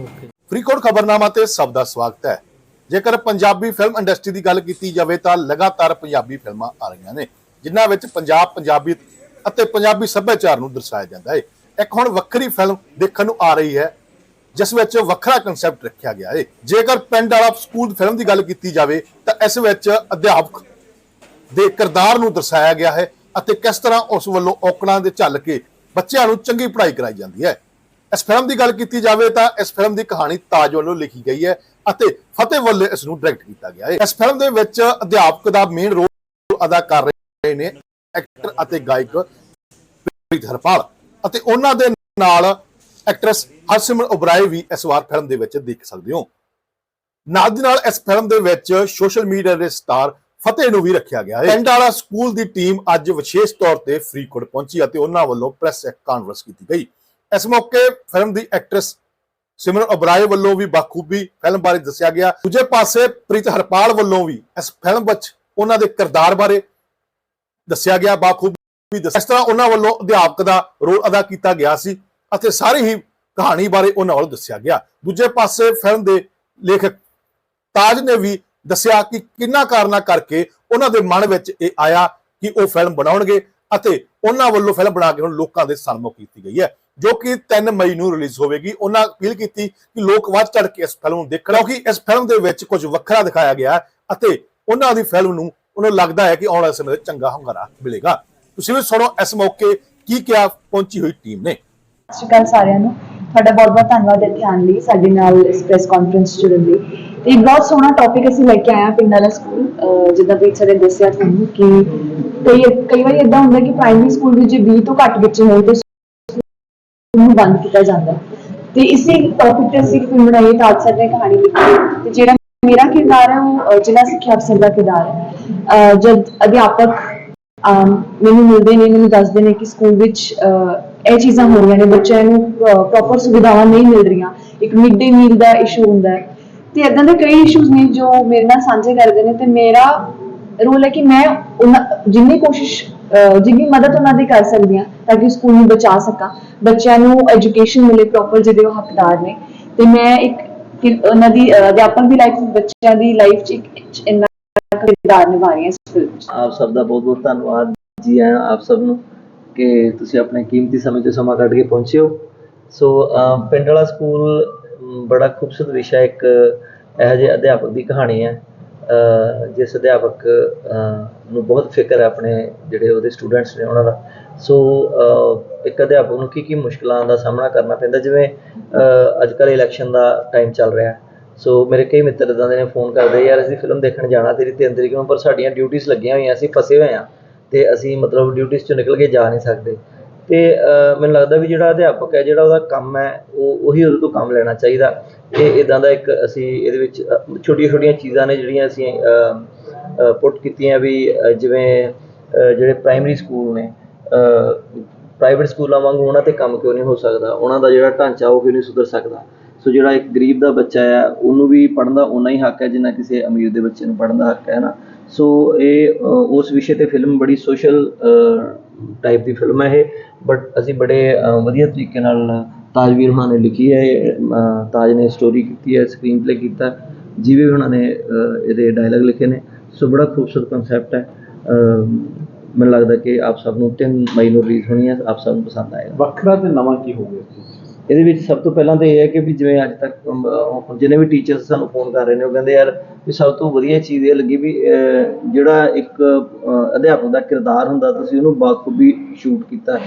Okay Faridkot ਖਬਰਨਾਮਾ ਤੇ ਸਭ ਦਾ ਸਵਾਗਤ ਹੈ। ਜੇਕਰ ਪੰਜਾਬੀ ਫਿਲਮ ਇੰਡਸਟਰੀ ਦੀ ਗੱਲ ਕੀਤੀ ਜਾਵੇ ਤਾਂ ਲਗਾਤਾਰ ਪੰਜਾਬੀ ਫਿਲਮਾਂ ਆ ਰਹੀਆਂ ਨੇ, ਜਿਨ੍ਹਾਂ ਵਿੱਚ ਪੰਜਾਬ ਪੰਜਾਬੀ ਅਤੇ ਪੰਜਾਬੀ ਸੱਭਿਆਚਾਰ ਨੂੰ ਦਰਸਾਇਆ ਜਾਂਦਾ ਹੈ। ਇੱਕ ਹੁਣ ਵੱਖਰੀ ਫਿਲਮ ਦੇਖਣ ਨੂੰ ਆ ਰਹੀ ਹੈ, ਜਿਸ ਵਿੱਚ ਵੱਖਰਾ ਕਨਸੈਪਟ ਰੱਖਿਆ ਗਿਆ ਹੈ। ਜੇਕਰ ਪਿੰਡ ਵਾਲਾ ਸਕੂਲ ਫਿਲਮ ਦੀ ਗੱਲ ਕੀਤੀ ਜਾਵੇ ਤਾਂ ਇਸ ਵਿੱਚ ਅਧਿਆਪਕ ਦੇ ਕਿਰਦਾਰ ਨੂੰ ਦਰਸਾਇਆ ਗਿਆ ਹੈ ਅਤੇ ਕਿਸ ਤਰ੍ਹਾਂ ਉਸ ਵੱਲੋਂ ਔਕੜਾਂ ਦੇ ਝੱਲ ਕੇ ਬੱਚਿਆਂ ਨੂੰ ਚੰਗੀ ਪੜ੍ਹਾਈ ਕਰਾਈ ਜਾਂਦੀ ਹੈ। ਇਸ ਫਿਲਮ ਦੀ ਗੱਲ ਕੀਤੀ ਜਾਵੇ ਤਾਂ ਇਸ ਫਿਲਮ ਦੀ ਕਹਾਣੀ ਤਾਜ ਵੱਲੋਂ ਲਿਖੀ ਗਈ ਹੈ ਅਤੇ ਫਤਿਹ ਵੱਲੋਂ ਇਸ ਨੂੰ ਡਾਇਰੈਕਟ ਕੀਤਾ ਗਿਆ ਹੈ। ਇਸ ਫਿਲਮ ਦੇ ਵਿੱਚ ਅਧਿਆਪਕ ਦਾ ਮੇਨ ਰੋਲ ਅਦਾ ਕਰ ਰਹੇ ਨੇ ਐਕਟਰ ਅਤੇ ਗਾਇਕ ਪ੍ਰੀਤ ਹਰਪਾਲ ਅਤੇ ਉਹਨਾਂ ਦੇ ਨਾਲ ਐਕਟਰੈਸ ਹਰਸਿਮਰਨ ਉਬਰਾਏ ਵੀ ਇਸ ਵਾਰ ਫਿਲਮ ਦੇ ਵਿੱਚ ਦੇਖ ਸਕਦੇ ਹੋ। ਨਾਲ ਦੀ ਨਾਲ ਇਸ ਫਿਲਮ ਦੇ ਵਿੱਚ ਸੋਸ਼ਲ ਮੀਡੀਆ ਦੇ ਸਟਾਰ ਫਤਿਹ ਨੂੰ ਵੀ ਰੱਖਿਆ ਗਿਆ ਹੈ। ਪਿੰਡ ਵਾਲਾ ਸਕੂਲ ਦੀ ਟੀਮ ਅੱਜ ਵਿਸ਼ੇਸ਼ ਤੌਰ ਤੇ ਫਰੀਦਕੋਟ ਪਹੁੰਚੀ ਅਤੇ ਉਹਨਾਂ ਵੱਲੋਂ ਪ੍ਰੈਸ ਕਾਨਫਰੰਸ ਕੀਤੀ ਗਈ। ਇਸ ਮੌਕੇ ਫਿਲਮ ਦੀ ਐਕਟਰੈਸ ਸਿਮਰਨ ਉਬਰਾਏ ਵੱਲੋਂ ਵੀ ਬਾਖੂਬੀ ਫਿਲਮ ਬਾਰੇ ਦੱਸਿਆ ਗਿਆ। ਦੂਜੇ ਪਾਸੇ ਪ੍ਰੀਤ ਹਰਪਾਲ ਵੱਲੋਂ ਵੀ ਇਸ ਫਿਲਮ ਵਿੱਚ ਉਹਨਾਂ ਦੇ ਕਿਰਦਾਰ ਬਾਰੇ ਦੱਸਿਆ ਗਿਆ, ਬਾਖੂਬੀ ਦੱਸਿਆ। ਇਸ ਤਰ੍ਹਾਂ ਉਹਨਾਂ ਵੱਲੋਂ ਅਧਿਆਪਕ ਦਾ ਰੋਲ ਅਦਾ ਕੀਤਾ ਗਿਆ ਸੀ ਅਤੇ ਸਾਰੀ ਹੀ ਕਹਾਣੀ ਬਾਰੇ ਉਹਨਾਂ ਵੱਲੋਂ ਦੱਸਿਆ ਗਿਆ। ਦੂਜੇ ਪਾਸੇ ਫਿਲਮ ਦੇ ਲੇਖਕ ਤਾਜ ਨੇ ਵੀ ਦੱਸਿਆ ਕਿ ਕਿੰਨਾ ਕਾਰਨਾ ਕਰਕੇ ਉਹਨਾਂ ਦੇ ਮਨ ਵਿੱਚ ਇਹ ਆਇਆ ਕਿ ਉਹ ਫਿਲਮ ਬਣਾਉਣਗੇ ਅਤੇ ਉਹਨਾਂ ਵੱਲੋਂ ਫਿਲਮ ਬਣਾ ਕੇ ਹੁਣ ਲੋਕਾਂ ਦੇ ਸਾਹਮਣੇ ਕੀਤੀ ਗਈ ਹੈ। ਜੋ ਕਿ 3 ਮਈ ਨੂੰ ਰਿਲੀਜ਼ ਹੋਵੇਗੀ। ਉਹਨਾਂ ਅਪੀਲ ਕੀਤੀ ਕਿ ਲੋਕ ਵੱਧ ਚੜ ਕੇ ਇਸ ਫਿਲਮ ਨੂੰ ਦੇਖਣ, ਕਿਉਂਕਿ ਇਸ ਫਿਲਮ ਦੇ ਵਿੱਚ ਕੁਝ ਵੱਖਰਾ ਦਿਖਾਇਆ ਗਿਆ ਅਤੇ ਉਹਨਾਂ ਦੀ ਫਿਲਮ ਨੂੰ, ਉਹਨਾਂ ਨੂੰ ਲੱਗਦਾ ਹੈ ਕਿ ਆਉਣ ਵਾਲੇ ਸਮੇਂ ਵਿੱਚ ਚੰਗਾ ਹੁੰਗਾਰਾ ਮਿਲੇਗਾ। ਤੁਸੀਂ ਵੀ ਸੁਣੋ ਇਸ ਮੌਕੇ ਕੀ ਕਿਹਾ ਪਹੁੰਚੀ ਹੋਈ ਟੀਮ ਨੇ। ਸਤਿ ਸ਼੍ਰੀ ਅਕਾਲ ਸਾਰਿਆਂ ਨੂੰ। ਤੁਹਾਡਾ ਬਹੁਤ ਬਹੁਤ ਧੰਨਵਾਦ ਇੱਥੇ ਆਉਣ ਲਈ, ਸਾਡੇ ਨਾਲ ਇਸ ਪ੍ਰੈਸ ਕਾਨਫਰੰਸ ਜੁੜਨ ਲਈ। ਤੇ ਇੱਕ ਬਹੁਤ ਸੋਹਣਾ ਟੌਪਿਕ ਅਸੀਂ ਲੈ ਕੇ ਆਏ ਹਾਂ ਪਿੰਡ ਵਾਲਾ ਸਕੂਲ ਜਿੱਦਾਂ ਪ੍ਰੀਤ ਸਰ ਦੱਸਿਆ ਤੁਹਾਨੂੰ ਕਿ ਕਈ ਕਈ ਵਾਰੀ ਇਦਾਂ ਹੁੰਦਾ ਕਿ ਪ੍ਰਾਇਮਰੀ ਸਕੂਲ ਵਿੱਚ ਜੇ 20 ਤੋਂ ਘੱਟ ਬੱਚੇ ਹੋਣ ਤੇ ਨੂੰ ਬੰਦ ਕੀਤਾ ਜਾਂਦਾ ਤੇ ਇਸੇ ਟੌਪਿਕ ਤੇ ਅਸੀਂ ਫਿਲਮ ਬਣਾਈ ਹੈ ਸਰ ਨੇ ਕਹਾਣੀ ਲਿਖੀ ਤੇ ਜਿਹੜਾ ਮੇਰਾ ਕਿਰਦਾਰ ਹੈ ਉਹ ਜ਼ਿਲ੍ਹਾ ਸਿੱਖਿਆ ਅਫਸਰ ਦਾ ਕਿਰਦਾਰ ਹੈ। ਜਦ ਅਧਿਆਪਕ ਮੈਨੂੰ ਮਿਲਦੇ ਨੇ ਮੈਨੂੰ ਦੱਸਦੇ ਨੇ ਕਿ ਸਕੂਲ ਵਿੱਚ ਅਹ, ਇਹ ਚੀਜ਼ਾਂ ਹੋ ਰਹੀਆਂ ਨੇ ਬੱਚਿਆਂ ਨੂੰ ਪ੍ਰੋਪਰ ਸੁਵਿਧਾਵਾਂ ਨਹੀਂ ਮਿਲ ਰਹੀਆਂ। ਇੱਕ ਮਿਡ ਡੇ ਮੀਲ ਦਾ ਇਸ਼ੂ ਹੁੰਦਾ ਹੈ। ਤੇ ਇਦਾਂ ਦੇ ਕਈ ਇਸ਼ੂਜ਼ ਨੇ ਜੋ ਮੇਰੇ ਨਾਲ ਸਾਂਝੇ ਕਰਦੇ ਨੇ ਤੇ ਮੇਰਾ ਰੋਲ ਹੈ ਕਿ ਮੈਂ ਉਹਨਾਂ ਜਿੰਨੀ ਕੋਸ਼ਿਸ਼ ਜਿੰਨੀ ਮਦਦ ਉਹਨਾਂ ਦੀ ਕਰ ਸਕਦੀ ਤਾਂ ਕਿ ਸਕੂਲ ਨੂੰ ਬਚਾ ਸਕਾਂ। ਬੱਚਿਆਂ ਨੂੰ ਐਜੂਕੇਸ਼ਨ ਮਿਲੇ ਪ੍ਰੋਪਰ ਜਿਹਦੇ ਉਹ ਹੱਕਦਾਰ ਨੇ। ਤੇ ਮੈਂ ਇੱਕ ਕਿ- ਉਹਨਾਂ ਦੀ ਅਧਿਆਪਕ ਦੀ ਲਾਈਫ ਬੱਚਿਆਂ ਦੀ ਲਾਈਫ ਚ ਇੱਕ ਇੰਨਾ ਕਿਰਦਾਰ ਨਿਭਾ ਰਹੀ ਹਾਂ ਇਸ ਫਿਲਮ 'ਚ ਆਪ ਸਭ ਦਾ ਬਹੁਤ ਬਹੁਤ ਧੰਨਵਾਦ ਜੀ ਆਇਆਂ ਆਪ ਸਭ ਨੂੰ ਕਿ ਤੁਸੀਂ ਆਪਣੇ ਕੀਮਤੀ ਸਮੇਂ ਤੋਂ ਸਮਾਂ ਕੱਢ ਕੇ ਪਹੁੰਚੇ ਹੋ। ਸੋ ਪਿੰਡ ਵਾਲਾ ਸਕੂਲ ਬੜਾ ਖੂਬਸੂਰਤ ਵਿਸ਼ਾ ਇੱਕ ਇਹੋ ਜਿਹੇ ਅਧਿਆਪਕ ਦੀ ਕਹਾਣੀ ਹੈ। ਜਿਸ ਅਧਿਆਪਕ ਨੂੰ ਬਹੁਤ ਫਿਕਰ ਹੈ ਆਪਣੇ ਜਿਹੜੇ ਉਹਦੇ ਸਟੂਡੈਂਟਸ ਨੇ ਉਹਨਾਂ ਦਾ। ਸੋ ਇੱਕ ਅਧਿਆਪਕ ਨੂੰ ਕੀ ਕੀ ਮੁਸ਼ਕਲਾਂ ਦਾ ਸਾਹਮਣਾ ਕਰਨਾ ਪੈਂਦਾ? ਜਿਵੇਂ ਅੱਜ ਕੱਲ੍ਹ ਇਲੈਕਸ਼ਨ ਦਾ ਟਾਈਮ ਚੱਲ ਰਿਹਾ। ਸੋ ਮੇਰੇ ਕਈ ਮਿੱਤਰ ਇਦਾਂ ਦੇ ਨੇ ਫੋਨ ਕਰਦੇ, ਯਾਰ, ਅਸੀਂ ਫਿਲਮ ਦੇਖਣ ਜਾਣਾ ਤੇਰੀ ਤਿੰਨ ਤਰੀਕ ਨੂੰ ਪਰ ਸਾਡੀਆਂ ਡਿਊਟੀਆਂ ਲੱਗੀਆਂ ਹੋਈਆਂ, ਅਸੀਂ ਫਸੇ ਹੋਏ ਹਾਂ। ਤੇ ਅਸੀਂ ਮਤਲਬ ਡਿਊਟੀਆਂ ਚੋਂ ਨਿਕਲ ਕੇ ਜਾ ਨਹੀਂ ਸਕਦੇ। ਅਤੇ ਮੈਨੂੰ ਲੱਗਦਾ ਵੀ ਜਿਹੜਾ ਅਧਿਆਪਕ ਹੈ, ਜਿਹੜਾ ਉਹਦਾ ਕੰਮ ਹੈ, ਉਹ, ਉਹੀ ਉਹਦੇ ਤੋਂ ਕੰਮ ਲੈਣਾ ਚਾਹੀਦਾ। ਇਹ ਇੱਦਾਂ ਦਾ ਇੱਕ ਅਸੀਂ ਇਹਦੇ ਵਿੱਚ ਛੋਟੀਆਂ ਛੋਟੀਆਂ ਚੀਜ਼ਾਂ ਨੇ ਜਿਹੜੀਆਂ ਅਸੀਂ ਪੁੱਟ ਕੀਤੀਆਂ ਵੀ ਜਿਵੇਂ ਜਿਹੜੇ ਪ੍ਰਾਇਮਰੀ ਸਕੂਲ ਨੇ ਪ੍ਰਾਈਵੇਟ ਸਕੂਲਾਂ ਵਾਂਗੂ ਉਹਨਾਂ ਤੇ ਕੰਮ ਕਿਉਂ ਨਹੀਂ ਹੋ ਸਕਦਾ? ਉਹਨਾਂ ਦਾ ਜਿਹੜਾ ਢਾਂਚਾ, ਉਹ ਕਿਉਂ ਨਹੀਂ ਸੁਧਰ ਸਕਦਾ? ਸੋ ਜਿਹੜਾ ਇੱਕ ਗਰੀਬ ਦਾ ਬੱਚਾ ਆ, ਉਹਨੂੰ ਵੀ ਪੜ੍ਹਨ ਦਾ ਉਨਾ ਹੀ ਹੱਕ ਹੈ ਜਿੰਨਾ ਕਿਸੇ ਅਮੀਰ ਦੇ ਬੱਚੇ ਨੂੰ ਪੜ੍ਹਨ ਦਾ ਹੱਕ ਹੈ ਨਾ। ਸੋ ਇਹ ਉਸ ਵਿਸ਼ੇ ਤੇ ਫਿਲਮ ਬੜੀ ਸੋਸ਼ਲ ਟਾਈਪ ਦੀ ਫਿਲਮ ਹੈ ਇਹ ਬਟ ਅਸੀਂ ਬੜੇ ਵਧੀਆ ਤਰੀਕੇ ਨਾਲ ਤਾਜਵੀਰ ਹੁਣਾਂ ਨੇ ਲਿਖੀ ਹੈ ਇਹ, ਤਾਜ ਨੇ ਸਟੋਰੀ ਕੀਤੀ ਹੈ ਸਕਰੀਨ ਪਲੇ ਕੀਤਾ ਜੀਵੇ ਹੁਣਾਂ ਨੇ ਇਹਦੇ ਡਾਇਲੌਗ ਲਿਖੇ ਨੇ ਸੋ ਬੜਾ ਖੂਬਸੂਰਤ ਕਨਸੈਪਟ ਹੈ ਮੈਨੂੰ ਲੱਗਦਾ ਕਿ ਆਪ ਸਭ ਨੂੰ 3 ਮਈ ਨੂੰ ਰਿਲੀਜ਼ ਹੋਣੀ ਹੈ ਆਪ ਸਭ ਨੂੰ ਪਸੰਦ ਆਏਗਾ। ਵੱਖਰਾ ਤੇ ਨਵਾਂ ਕੀ ਹੋ ਗਿਆ? ਇਹਦੇ ਵਿੱਚ ਸਭ ਤੋਂ ਪਹਿਲਾਂ ਤਾਂ ਇਹ ਹੈ ਕਿ ਵੀ ਜਿਵੇਂ ਅੱਜ ਤੱਕ ਜਿੰਨੇ ਵੀ ਟੀਚਰਸ ਸਾਨੂੰ ਫੋਨ ਕਰ ਰਹੇ ਨੇ, ਉਹ ਕਹਿੰਦੇ ਯਾਰ ਵੀ ਸਭ ਤੋਂ ਵਧੀਆ ਚੀਜ਼ ਇਹ ਲੱਗੀ ਵੀ ਜਿਹੜਾ ਇੱਕ ਅਧਿਆਪਕ ਦਾ ਕਿਰਦਾਰ ਹੁੰਦਾ, ਤੁਸੀਂ ਉਹਨੂੰ ਬਾਖੂਬੀ ਸ਼ੂਟ ਕੀਤਾ।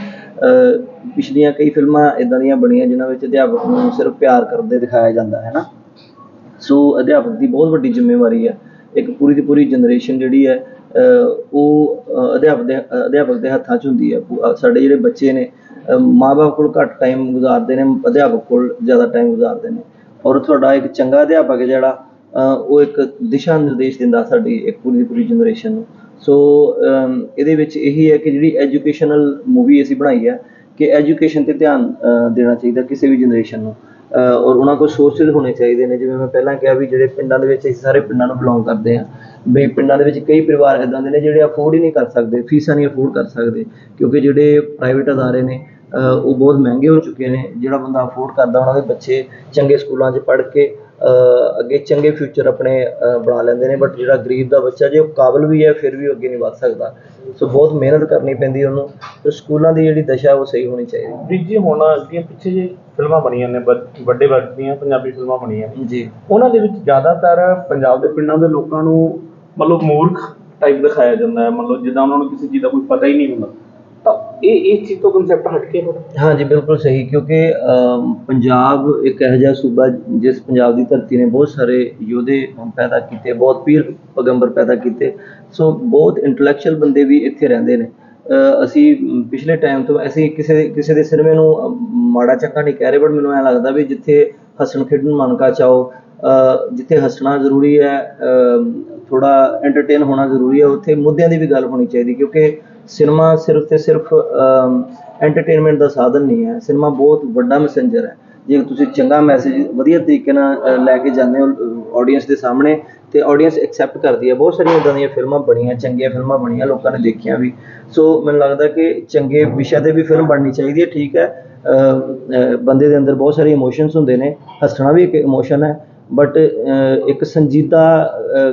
ਪਿਛਲੀਆਂ ਕਈ ਫਿਲਮਾਂ ਇਦਾਂ ਦੀਆਂ ਬਣੀਆਂ ਜਿਨ੍ਹਾਂ ਵਿੱਚ ਅਧਿਆਪਕ ਨੂੰ ਸਿਰਫ ਪਿਆਰ ਕਰਦੇ ਦਿਖਾਇਆ ਜਾਂਦਾ, ਹੈ ਨਾ? ਸੋ ਅਧਿਆਪਕ ਦੀ ਬਹੁਤ ਵੱਡੀ ਜ਼ਿੰਮੇਵਾਰੀ ਹੈ ਇੱਕ ਪੂਰੀ ਦੀ ਪੂਰੀ ਜਨਰੇਸ਼ਨ ਜਿਹੜੀ ਹੈ ਉਹ ਅਧਿਆਪਕ ਦੇ ਅਧਿਆਪਕ ਦੇ ਹੱਥਾਂ 'ਚ ਹੁੰਦੀ ਹੈ। ਸਾਡੇ ਜਿਹੜੇ ਬੱਚੇ ਨੇ ਮਾਪੇ ਕੋਲ ਘੱਟ ਟਾਈਮ ਗੁਜ਼ਾਰਦੇ ਨੇ, ਅਧਿਆਪਕ ਕੋਲ ਜ਼ਿਆਦਾ ਟਾਈਮ ਗੁਜ਼ਾਰਦੇ ਨੇ। ਔਰ ਤੁਹਾਡਾ ਇੱਕ ਚੰਗਾ ਅਧਿਆਪਕ ਹੈ ਜਿਹੜਾ ਉਹ ਇੱਕ ਦਿਸ਼ਾ ਨਿਰਦੇਸ਼ ਦਿੰਦਾ ਸਾਡੀ ਇੱਕ ਪੂਰੀ ਦੀ ਪੂਰੀ ਜਨਰੇਸ਼ਨ ਨੂੰ। ਸੋ ਇਹਦੇ ਵਿੱਚ ਇਹੀ ਹੈ ਕਿ ਜਿਹੜੀ ਐਜੂਕੇਸ਼ਨਲ ਮੂਵੀ ਅਸੀਂ ਬਣਾਈ ਹੈ ਕਿ ਐਜੂਕੇਸ਼ਨ ਤੇ ਧਿਆਨ ਦੇਣਾ ਚਾਹੀਦਾ ਕਿਸੇ ਵੀ ਜਨਰੇਸ਼ਨ ਨੂੰ। ਔਰ ਉਹਨਾਂ ਕੋਲ ਸੋਰਸਿਸ ਹੋਣੇ ਚਾਹੀਦੇ ਨੇ। ਜਿਵੇਂ ਮੈਂ ਪਹਿਲਾਂ ਕਿਹਾ ਵੀ ਜਿਹੜੇ ਪਿੰਡਾਂ ਦੇ ਵਿੱਚ ਅਸੀਂ ਸਾਰੇ ਪਿੰਡਾਂ ਨੂੰ ਬਿਲੋਂਗ ਕਰਦੇ ਹਾਂ ਵੀ ਪਿੰਡਾਂ ਦੇ ਵਿੱਚ ਕਈ ਪਰਿਵਾਰ ਇਦਾਂ ਦੇ ਨੇ ਜਿਹੜੇ ਅਫੋਰਡ ਹੀ ਨਹੀਂ ਕਰ ਸਕਦੇ, ਫੀਸਾਂ ਨਹੀਂ ਅਫੋਰਡ ਕਰ ਸਕਦੇ, ਕਿਉਂਕਿ ਜਿਹੜੇ ਪ੍ਰਾਈਵੇਟ ਅਦਾਰੇ ਨੇ ਉਹ ਬਹੁਤ ਮਹਿੰਗੇ ਹੋ ਚੁੱਕੇ ਨੇ ਜਿਹੜਾ ਬੰਦਾ ਅਫੋਰਡ ਕਰਦਾ ਉਹਨਾਂ ਦੇ ਬੱਚੇ ਚੰਗੇ ਸਕੂਲਾਂ 'ਚ ਪੜ੍ਹ ਕੇ ਅੱਗੇ ਚੰਗੇ ਫਿਊਚਰ ਆਪਣੇ ਬਣਾ ਲੈਂਦੇ ਨੇ ਬਟ ਜਿਹੜਾ ਗਰੀਬ ਦਾ ਬੱਚਾ ਜੇ ਉਹ ਕਾਬਲ ਵੀ ਹੈ ਫਿਰ ਵੀ ਉਹ ਅੱਗੇ ਨਹੀਂ ਵੱਧ ਸਕਦਾ। ਸੋ ਬਹੁਤ ਮਿਹਨਤ ਕਰਨੀ ਪੈਂਦੀ ਉਹਨੂੰ ਤੇ ਸਕੂਲਾਂ ਦੀ ਜਿਹੜੀ ਦਸ਼ਾ ਉਹ ਸਹੀ ਹੋਣੀ ਚਾਹੀਦੀ। ਵੀਰ ਜੀ ਹੁਣ ਅੱਗੇ ਪਿੱਛੇ ਜੇ ਫਿਲਮਾਂ ਬਣੀਆਂ ਨੇ ਵੱਡ- ਵੱਡੇ ਵਰਗ ਦੀਆਂ ਪੰਜਾਬੀ ਫਿਲਮਾਂ ਬਣੀਆਂ ਨੇ। ਜੀ। ਉਹਨਾਂ ਦੇ ਵਿੱਚ ਜ਼ਿਆਦਾਤਰ ਪੰਜਾਬ ਦੇ ਪਿੰਡਾਂ ਦੇ ਲੋਕਾਂ ਨੂੰ ਮਤਲਬ ਮੂਰਖ ਟਾਈਪ ਦਿਖਾਇਆ ਜਾਂਦਾ ਹੈ। ਮਤਲਬ ਜਿੱਦਾਂ ਉਹਨਾਂ ਨੂੰ ਕਿਸੇ ਚੀਜ਼ ਦਾ ਕੋਈ ਪਤਾ ਹੀ ਨਹੀਂ ਹੁੰਦਾ। ਇਹ ਇਸ ਚੀਜ਼ ਤੋਂ ਕਨਸੈਪਟ ਹਟ ਕੇ ਫਿਰ ਹਾਂਜੀ ਬਿਲਕੁਲ ਸਹੀ, ਕਿਉਂਕਿ ਪੰਜਾਬ ਇੱਕ ਇਹੋ ਜਿਹਾ ਸੂਬਾ ਜਿਸ ਪੰਜਾਬ ਦੀ ਧਰਤੀ ਨੇ ਬਹੁਤ ਸਾਰੇ ਯੋਧੇ ਪੈਦਾ ਕੀਤੇ, ਬਹੁਤ ਪੀਰ ਪੈਗੰਬਰ ਪੈਦਾ ਕੀਤੇ। ਸੋ ਬਹੁਤ ਇੰਟੈਲੈਕਚੁਅਲ ਬੰਦੇ ਵੀ ਇੱਥੇ ਰਹਿੰਦੇ ਨੇ। ਅਸੀਂ ਪਿਛਲੇ ਟਾਈਮ ਤੋਂ ਅਸੀਂ ਕਿਸੇ ਕਿਸੇ ਦੇ ਸਿਨੇਮੇ ਨੂੰ ਮਾੜਾ ਚੱਕਾ ਨਹੀਂ ਕਹਿ ਰਹੇ ਬਟ ਮੈਨੂੰ ਐ ਲੱਗਦਾ ਵੀ ਜਿੱਥੇ ਹੱਸਣ ਖੇਡਣ ਮਨ ਕਾ ਚਾਓ ਜਿੱਥੇ ਹੱਸਣਾ ਜ਼ਰੂਰੀ ਹੈ ਥੋੜਾ ਐਂਟਰਟੇਨ ਹੋਣਾ ਜ਼ਰੂਰੀ ਹੈ, ਉੱਥੇ ਮੁੱਦਿਆਂ ਦੀ ਵੀ ਗੱਲ ਹੋਣੀ ਚਾਹੀਦੀ, ਕਿਉਂਕਿ ਸਿਨੇਮਾ ਸਿਰਫ ਤੇ ਸਿਰਫ ਐਂਟਰਟੇਨਮੈਂਟ ਦਾ ਸਾਧਨ ਨਹੀਂ ਹੈ। ਸਿਨੇਮਾ ਬਹੁਤ ਵੱਡਾ ਮੈਸੇਂਜਰ ਹੈ। ਜੇ ਤੁਸੀਂ ਚੰਗਾ ਮੈਸੇਜ ਵਧੀਆ ਤਰੀਕੇ ਨਾਲ ਲੈ ਕੇ ਜਾਂਦੇ ਹੋ ਆਡੀਅנס ਦੇ ਸਾਹਮਣੇ, ਤੇ ਆਡੀਅנס ਐਕਸੈਪਟ ਕਰਦੀ ਹੈ। ਬਹੁਤ ਸਾਰੀਆਂ ਇਦਾਂ ਦੀਆਂ ਫਿਲਮਾਂ ਬਣੀਆਂ, ਚੰਗੀਆਂ ਫਿਲਮਾਂ ਬਣੀਆਂ, ਲੋਕਾਂ ਨੇ ਦੇਖੀਆਂ ਵੀ। ਸੋ ਮੈਨੂੰ ਲੱਗਦਾ ਕਿ ਚੰਗੇ ਵਿਸ਼ਾ ਤੇ ਵੀ ਫਿਲਮ ਬਣਨੀ ਚਾਹੀਦੀ ਹੈ, ਠੀਕ ਹੈ। ਬੰਦੇ ਦੇ ਅੰਦਰ ਬਹੁਤ ਸਾਰੇ ਇਮੋਸ਼ਨਸ ਹੁੰਦੇ ਨੇ। ਹੱਸਣਾ ਵੀ ਇੱਕ ਇਮੋਸ਼ਨ ਹੈ ਬਟ ਇੱਕ ਸੰਜੀਦਾ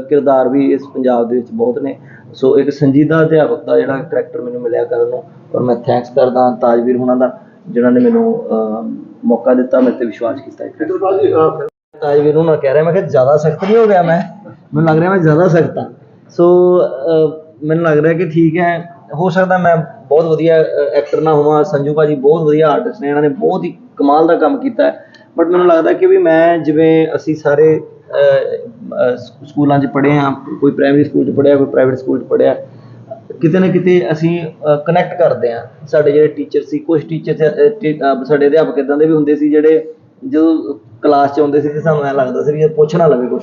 ਕਿਰਦਾਰ ਵੀ ਇਸ ਪੰਜਾਬ ਦੇ ਵਿੱਚ ਬਹੁਤ ਨੇ। ਸੋ ਇੱਕ ਸੰਜੀਦਾ ਅਧਿਆਪਕ ਦਾ ਜਿਹੜਾ ਕਰੈਕਟਰ ਮੈਨੂੰ ਮਿਲਿਆ ਕਰਨ ਨੂੰ ਔਰ ਮੈਂ ਥੈਂਕਸ ਕਰਦਾ ਤਾਜਵੀਰ ਹੁਣਾਂ ਦਾ ਜਿਨ੍ਹਾਂ ਨੇ ਮੈਨੂੰ ਮੌਕਾ ਦਿੱਤਾ ਮੇਰੇ ਤੇ ਵਿਸ਼ਵਾਸ ਕੀਤਾ ਤਾਜਵੀਰ ਨੂੰ ਮੈਂ ਕਹਿ ਰਿਹਾ ਮੈਂ ਕਿ ਜ਼ਿਆਦਾ ਸਖਤ ਨਹੀਂ ਹੋ ਗਿਆ ਮੈਂ ਮੈਨੂੰ ਲੱਗ ਰਿਹਾ ਮੈਂ ਜ਼ਿਆਦਾ ਸਖਤ ਹਾਂ। ਸੋ ਮੈਨੂੰ ਲੱਗ ਰਿਹਾ ਕਿ ਠੀਕ ਹੈ ਹੋ ਸਕਦਾ ਮੈਂ ਬਹੁਤ ਵਧੀਆ ਐਕਟਰ ਨਾ ਹੋਵਾਂ ਸੰਜੂ ਭਾਜੀ ਬਹੁਤ ਵਧੀਆ ਆਰਟਿਸਟ ਨੇ ਇਹਨਾਂ ਨੇ ਬਹੁਤ ਹੀ ਕਮਾਲ ਦਾ ਕੰਮ ਕੀਤਾ ਬਟ ਮੈਨੂੰ ਲੱਗਦਾ ਕਿ ਵੀ ਮੈਂ ਜਿਵੇਂ ਅਸੀਂ ਸਾਰੇ ਸਕੂਲਾਂ 'ਚ ਪੜ੍ਹੇ ਹਾਂ, ਕੋਈ ਪ੍ਰਾਇਮਰੀ ਸਕੂਲ 'ਚ ਪੜ੍ਹਿਆ, ਕੋਈ ਪ੍ਰਾਈਵੇਟ ਸਕੂਲ 'ਚ ਪੜ੍ਹਿਆ। ਕਿਤੇ ਨਾ ਕਿਤੇ ਅਸੀਂ ਕਨੈਕਟ ਕਰਦੇ ਹਾਂ। ਸਾਡੇ ਜਿਹੜੇ ਟੀਚਰ ਸੀ ਕੁਝ ਟੀਚਰ ਸਾਡੇ ਅਧਿਆਪਕ ਇਦਾਂ ਦੇ ਵੀ ਹੁੰਦੇ ਸੀ ਜਿਹੜੇ ਜਦੋਂ ਕਲਾਸ 'ਚ ਆਉਂਦੇ ਸੀ ਤੇ ਸਾਨੂੰ ਐ ਲੱਗਦਾ ਸੀ ਵੀ ਇਹ ਪੁੱਛ ਨਾ ਲਵੇ ਕੁਝ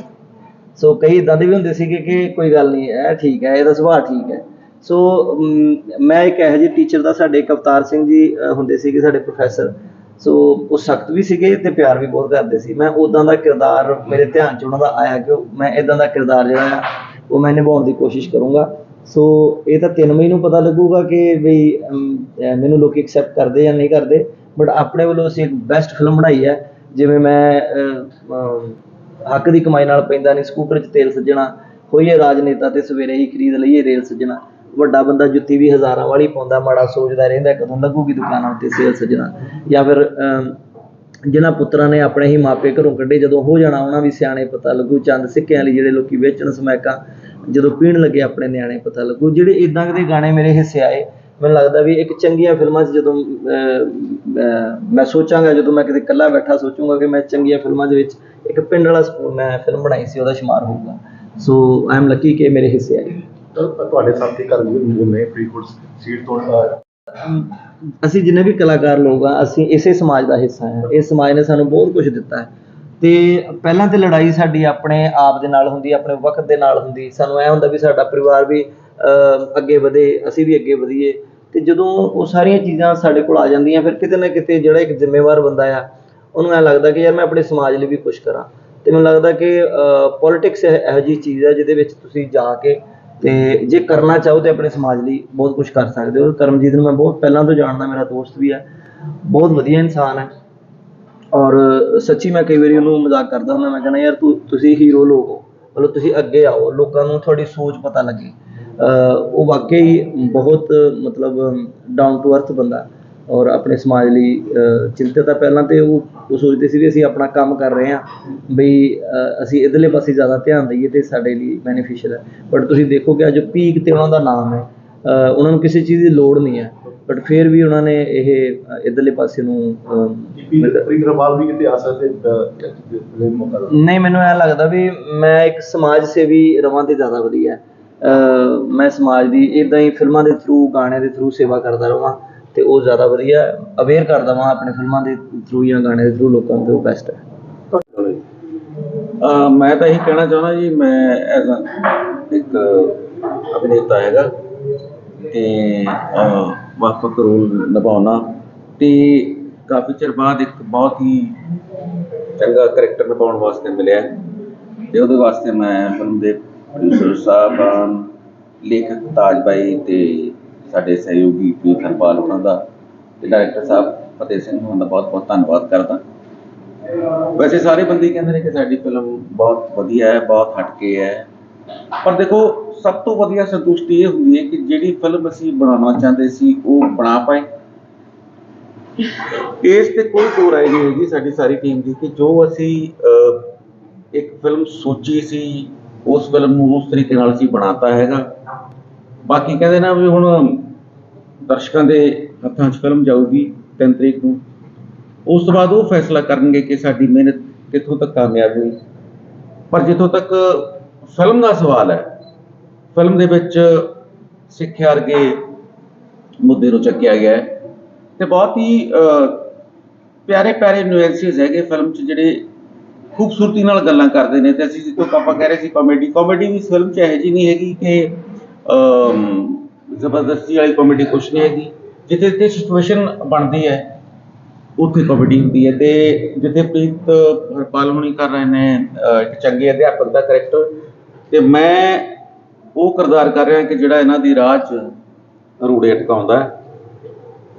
ਸੋ ਕਈ ਇਦਾਂ ਦੇ ਵੀ ਹੁੰਦੇ ਸੀਗੇ ਕਿ ਕੋਈ ਗੱਲ ਨਹੀਂ, ਇਹ ਠੀਕ ਹੈ, ਇਹਦਾ ਸੁਭਾਅ ਠੀਕ ਹੈ। ਸੋ ਮੈਂ ਇੱਕ ਇਹੋ ਜਿਹੇ ਟੀਚਰ ਦਾ, ਸਾਡੇ ਕਵਤਾਰ ਸਿੰਘ ਜੀ ਹੁੰਦੇ ਸੀਗੇ ਸਾਡੇ ਪ੍ਰੋਫੈਸਰ ਸੋ ਉਹ ਸਖਤ ਵੀ ਸੀਗੇ ਤੇ ਪਿਆਰ ਵੀ ਬਹੁਤ ਕਰਦੇ ਸੀ। ਮੈਂ ਉਦਾਂ ਦਾ ਕਿਰਦਾਰ ਮੇਰੇ ਧਿਆਨ 'ਚ ਉਹਨਾਂ ਦਾ ਆਇਆ ਕਿ ਮੈਂ ਇਦਾਂ ਦਾ ਕਿਰਦਾਰ ਜਿਹੜਾ ਆ ਉਹ ਮੈਂ ਨਿਭਾਉਣ ਦੀ ਕੋਸ਼ਿਸ਼ ਕਰੂੰਗਾ। ਸੋ ਇਹ ਤਾਂ 3 ਮਈ ਨੂੰ ਪਤਾ ਲੱਗੂਗਾ ਕਿ ਬਈ ਮੈਨੂੰ ਲੋਕ ਐਕਸੈਪਟ ਕਰਦੇ ਜਾਂ ਨਹੀਂ ਕਰਦੇ। ਬਟ ਆਪਣੇ ਵੱਲੋਂ ਅਸੀਂ ਇੱਕ ਬੈਸਟ ਫਿਲਮ ਬਣਾਈ ਹੈ। ਜਿਵੇਂ ਮੈਂ ਅਹ, ਅਮ, ਹੱਕ ਦੀ ਕਮਾਈ ਨਾਲ ਪੈਂਦਾ ਨਹੀਂ ਸਕੂਟਰ 'ਚ ਤੇਲ ਸੱਜਣਾ ਹੋਈਏ ਰਾਜਨੇਤਾ ਤੇ ਸਵੇਰੇ ਹੀ ਖਰੀਦ ਲਈਏ ਰੇਲ ਸੱਜਣਾ। ਵੱਡਾ ਬੰਦਾ ਜੁੱਤੀ ਵੀ ਹਜ਼ਾਰਾਂ ਵਾਲੀ ਪਾਉਂਦਾ ਮਾੜਾ ਸੋਚਦਾ ਰਹਿੰਦਾ ਕਦੋਂ ਲੱਗੂਗੀ ਦੁਕਾਨਾਂ ਉੱਤੇ ਸੇਲ ਸੱਜਣਾ। ਜਾਂ ਫਿਰ ਜਿਨ੍ਹਾਂ ਪੁੱਤਰਾਂ ਨੇ ਆਪਣੇ ਹੀ ਮਾਪੇ ਘਰੋਂ ਕੱਢੇ ਜਦੋਂ ਹੋ ਜਾਣਾ ਉਹਨਾਂ ਵੀ ਸਿਆਣੇ ਪਤਾ ਲੱਗੂ ਚੰਦ ਸਿੱਕਿਆਂ ਲਈ ਜਿਹੜੇ ਲੋਕੀ ਵੇਚਣ ਸਮੈਕਾਂ ਜਦੋਂ ਪੀਣ ਲੱਗੇ ਆਪਣੇ ਨਿਆਣੇ ਪਤਾ ਲੱਗੂ। ਜਿਹੜੇ ਇਦਾਂ ਦੇ ਗਾਣੇ ਮੇਰੇ ਹਿੱਸੇ ਆਏ ਮੈਨੂੰ ਲੱਗਦਾ ਵੀ ਇੱਕ ਚੰਗੀਆਂ ਫਿਲਮਾਂ 'ਚ ਜਦੋਂ ਅਹ, ਮੈਂ ਸੋਚਾਂਗਾ ਜਦੋਂ ਮੈਂ ਕਿਤੇ ਇਕੱਲਾ ਬੈਠਾ ਸੋਚੂੰਗਾ ਕਿ ਮੈਂ ਚੰਗੀਆਂ ਫਿਲਮਾਂ ਦੇ ਵਿੱਚ ਇੱਕ ਪਿੰਡ ਵਾਲਾ ਸਕੂਲ ਮੈਂ ਫਿਲਮ ਬਣਾਈ ਸੀ ਉਹਦਾ ਸ਼ੁਮਾਰ ਹੋਊਗਾ। ਸੋ ਆਈ ਐਮ ਲੱਕੀ ਕਿ ਮੇਰੇ ਹਿੱਸੇ ਆਏ। ਤੁਹਾਡੇ ਸਾਥੀ ਘਰ ਵੀ ਨੇ ਫਰੀਦਕੋਟ ਸੀਟ ਤੋਂ ਅਸੀਂ ਜਿੰਨੇ ਵੀ ਕਲਾਕਾਰ ਲੋਕ ਆ, ਅਸੀਂ ਇਸੇ ਸਮਾਜ ਦਾ ਹਿੱਸਾ ਹਾਂ ਇਸ ਸਮਾਜ ਨੇ ਸਾਨੂੰ ਬਹੁਤ ਕੁਝ ਦਿੱਤਾ ਹੈ। ਤੇ ਪਹਿਲਾਂ ਤੇ ਲੜਾਈ ਸਾਡੀ ਆਪਣੇ ਆਪ ਦੇ ਨਾਲ ਹੁੰਦੀ, ਆਪਣੇ ਵਕਤ ਦੇ ਨਾਲ ਹੁੰਦੀ। ਸਾਨੂੰ ਐ ਹੁੰਦਾ ਵੀ ਸਾਡਾ ਪਰਿਵਾਰ ਵੀ ਅੱਗੇ ਵਧੇ, ਅਸੀਂ ਵੀ ਅੱਗੇ ਵਧੀਏ। ਤੇ ਜਦੋਂ ਉਹ ਸਾਰੀਆਂ ਚੀਜ਼ਾਂ ਸਾਡੇ ਕੋਲ ਆ ਜਾਂਦੀਆਂ, ਫਿਰ ਕਿਤੇ ਨਾ ਕਿਤੇ ਜਿਹੜਾ ਇੱਕ ਜ਼ਿੰਮੇਵਾਰ ਬੰਦਾ ਆ, ਉਹਨੂੰ ਐ ਲੱਗਦਾ ਕਿ ਯਾਰ ਮੈਂ ਆਪਣੇ ਸਮਾਜ ਲਈ ਵੀ ਕੁਝ ਕਰਾਂ। ਤੇ ਮੈਨੂੰ ਲੱਗਦਾ ਕਿ ਪੋਲਿਟਿਕਸ ਇਹੋ ਜਿਹੀ ਚੀਜ਼ ਹੈ ਜਿਹਦੇ ਵਿੱਚ ਤੁਸੀਂ ਜਾ ਕੇ ਤੇ ਜੇ ਕਰਨਾ ਚਾਹੋ ਤੇ ਆਪਣੇ ਸਮਾਜ ਲਈ ਬਹੁਤ ਕੁਝ ਕਰ ਸਕਦੇ ਹੋ। ਕਰਮਜੀਤ ਨੂੰ ਮੈਂ ਬਹੁਤ ਪਹਿਲਾਂ ਤੋਂ ਜਾਣਦਾ, ਮੇਰਾ ਦੋਸਤ ਵੀ ਹੈ। ਬਹੁਤ ਵਧੀਆ ਇਨਸਾਨ ਹੈ। ਔਰ ਸੱਚੀ ਮੈਂ ਕਈ ਵਾਰੀ ਉਹਨੂੰ ਮਜ਼ਾਕ ਕਰਦਾ ਹੁੰਦਾ, ਮੈਂ ਕਹਿੰਦਾ, ਯਾਰ ਤੂੰ, ਤੁਸੀਂ ਹੀਰੋ ਲੋਕ ਹੋ। ਮਤਲਬ ਤੁਸੀਂ ਅੱਗੇ ਆਓ, ਲੋਕਾਂ ਨੂੰ ਤੁਹਾਡੀ ਸੋਚ ਪਤਾ ਲੱਗੇ। ਅਹ ਉਹ ਵਾਕਈ ਬਹੁਤ, ਮਤਲਬ ਡਾਊਨ ਟੂ ਅਰਥ ਬੰਦਾ ਔਰ ਆਪਣੇ ਸਮਾਜ ਲਈ ਚਿੰਤਤ ਆ ਪਹਿਲਾਂ ਤੇ ਉਹ ਉਹ ਸੋਚਦੇ ਸੀ ਵੀ ਅਸੀਂ ਆਪਣਾ ਕੰਮ ਕਰ ਰਹੇ ਹਾਂ ਬਈ ਅਸੀਂ ਇਧਰਲੇ ਪਾਸੇ ਜ਼ਿਆਦਾ ਧਿਆਨ ਦਈਏ ਤੇ ਸਾਡੇ ਲਈ ਬੈਨੀਫੀਸ਼ੀਅਲ ਹੈ। ਬਟ ਤੁਸੀਂ ਦੇਖੋ ਕਿ ਅੱਜ ਪੀਕ ਤੇ ਉਹਨਾਂ ਦਾ ਨਾਮ ਹੈ। ਉਹਨਾਂ ਨੂੰ ਕਿਸੇ ਚੀਜ਼ ਦੀ ਲੋੜ ਨਹੀਂ ਹੈ। ਬਟ ਫਿਰ ਵੀ ਉਹਨਾਂ ਨੇ ਇਹ ਇਧਰਲੇ ਪਾਸੇ ਨੂੰ ਅਹ, ਪ੍ਰੀਤ ਰਵਾਲ ਵੀ ਕਿਤੇ ਆ ਸਕਦੇ ਨਹੀਂ ਮੈਨੂੰ ਐ ਲੱਗਦਾ ਵੀ ਮੈਂ ਇੱਕ ਸਮਾਜ ਸੇਵੀ ਰਵਾਂ ਤੇ ਜ਼ਿਆਦਾ ਵਧੀਆ। ਮੈਂ ਸਮਾਜ ਦੀ ਇਦਾਂ ਹੀ ਫਿਲਮਾਂ ਦੇ ਥਰੂ ਗਾਣੇ ਦੇ ਥਰੂ ਸੇਵਾ ਕਰਦਾ ਰਵਾਂ। ਅਤੇ ਉਹ ਜ਼ਿਆਦਾ ਵਧੀਆ ਅਵੇਅਰ ਕਰਦਾ ਵਾਂ ਆਪਣੇ ਫਿਲਮਾਂ ਦੇ ਥਰੂ ਜਾਂ ਗਾਣੇ ਦੇ ਥਰੂ ਲੋਕਾਂ ਨੂੰ ਬੈਸਟ ਹੈ ਮੈਂ ਤਾਂ ਇਹੀ ਕਹਿਣਾ ਚਾਹੁੰਦਾ ਜੀ, ਮੈਂ ਐਜ਼ ਇੱਕ ਅਭਿਨੇਤਾ ਹੈਗਾ ਤੇ ਵੱਖ ਵੱਖ ਰੋਲ ਨਿਭਾਉਣਾ ਤੇ ਕਾਫੀ ਚਿਰ ਬਾਅਦ ਇੱਕ ਬਹੁਤ ਹੀ ਚੰਗਾ ਕਰੈਕਟਰ ਨਿਭਾਉਣ ਵਾਸਤੇ ਮਿਲਿਆ। ਤੇ ਉਹਦੇ ਵਾਸਤੇ ਮੈਂ ਫਿਲਮ ਦੇ ਪ੍ਰੋਡਿਊਸਰ ਸਾਹਿਬਾਨ, ਲੇਖਕ ਤਾਜ ਬਾਈ ਤੇ ਸਾਡੇ ਸਹਿਯੋਗੀ ਪੀ ਹਰਪਾਲ ਉਹਨਾਂ ਦਾ ਤੇ ਡਾਇਰੈਕਟਰ ਸਾਹਿਬ ਫਤਿਹ ਸਿੰਘ ਉਹਨਾਂ ਦਾ ਬਹੁਤ ਬਹੁਤ ਧੰਨਵਾਦ ਕਰਦਾ। ਵੈਸੇ ਸਾਰੇ ਬੰਦੇ ਕਹਿੰਦੇ ਨੇ ਕਿ ਸਾਡੀ ਫਿਲਮ ਬਹੁਤ ਵਧੀਆ ਹੈ ਬਹੁਤ ਹਟਕੇ ਹੈ। ਪਰ ਦੇਖੋ ਸਭ ਤੋਂ ਵਧੀਆ ਸੰਤੁਸ਼ਟੀ ਇਹ ਹੁੰਦੀ ਹੈ ਕਿ ਜਿਹੜੀ ਫਿਲਮ ਅਸੀਂ ਬਣਾਉਣਾ ਚਾਹੁੰਦੇ ਸੀ ਉਹ ਬਣਾ ਪਾਏ। ਇਸ ਤੇ ਕੋਈ ਦੋ ਰਾਏ ਨਹੀਂ ਹੈਗੀ ਸਾਡੀ ਸਾਰੀ ਟੀਮ ਦੀ ਕਿ ਜੋ ਅਸੀਂ ਅਹ, ਇੱਕ ਫਿਲਮ ਸੋਚੀ ਸੀ ਉਸ ਫਿਲਮ ਨੂੰ ਉਸ ਤਰੀਕੇ ਨਾਲ ਅਸੀਂ ਬਣਾਤਾ ਹੈਗਾ। ਬਾਕੀ ਕਹਿੰਦੇ ਨਾ ਵੀ ਹੁਣ ਦਰਸ਼ਕਾਂ ਦੇ ਹੱਥਾਂ 'ਚ ਫਿਲਮ ਜਾਊਗੀ 3 ਤਰੀਕ ਨੂੰ। ਉਸ ਤੋਂ ਬਾਅਦ ਉਹ ਫੈਸਲਾ ਕਰਨਗੇ ਕਿ ਸਾਡੀ ਮਿਹਨਤ ਕਿੱਥੋਂ ਤੱਕ ਕਾਮਯਾਬ ਹੋਈ। ਪਰ ਜਿੱਥੋਂ ਤੱਕ ਫਿਲਮ ਦਾ ਸਵਾਲ ਹੈ, ਫਿਲਮ ਦੇ ਵਿੱਚ ਸਿੱਖਿਆ ਵਰਗੇ ਮੁੱਦੇ ਨੂੰ ਚੱਕਿਆ ਗਿਆ ਹੈ ਤੇ ਬਹੁਤ ਹੀ ਪਿਆਰੇ ਪਿਆਰੇ ਨਿਊਐਂਸਿਸ ਹੈਗੇ ਫਿਲਮ 'ਚ ਜਿਹੜੇ ਖੂਬਸੂਰਤੀ ਨਾਲ ਗੱਲਾਂ ਕਰਦੇ ਨੇ। ਤੇ ਅਸੀਂ ਜਿੱਥੋਂ ਆਪਾਂ ਕਹਿ ਰਹੇ ਸੀ ਕਾਮੇਡੀ ਕਾਮੇਡੀ ਵੀ ਫਿਲਮ 'ਚ ਇਹੋ ਜਿਹੀ ਨਹੀਂ ਹੈਗੀ ਕਿ ਜ਼ਬਰਦਸਤੀ ਵਾਲੀ ਕਾਮੇਡੀ ਕੁਛ ਨਹੀਂ ਹੈਗੀ। ਜਿੱਥੇ ਜਿੱਥੇ ਸਿਚੁਏਸ਼ਨ ਬਣਦੀ ਹੈ, ਉੱਥੇ ਕਾਮੇਡੀ ਹੁੰਦੀ ਹੈ ਤੇ ਜਿੱਥੇ ਪ੍ਰੀਤ ਹਰਪਾਲ ਹੁਣੀ ਕਰ ਰਹੇ ਨੇ ਇੱਕ ਚੰਗੇ ਅਧਿਆਪਕ ਦਾ ਕਰੈਕਟਰ ਤੇ ਮੈਂ ਉਹ ਕਿਰਦਾਰ ਕਰ ਰਿਹਾ ਕਿ ਜਿਹੜਾ ਇਹਨਾਂ ਦੀ ਰਾਹ 'ਚ ਰੂੜੇ ਅਟਕਾਉਂਦਾ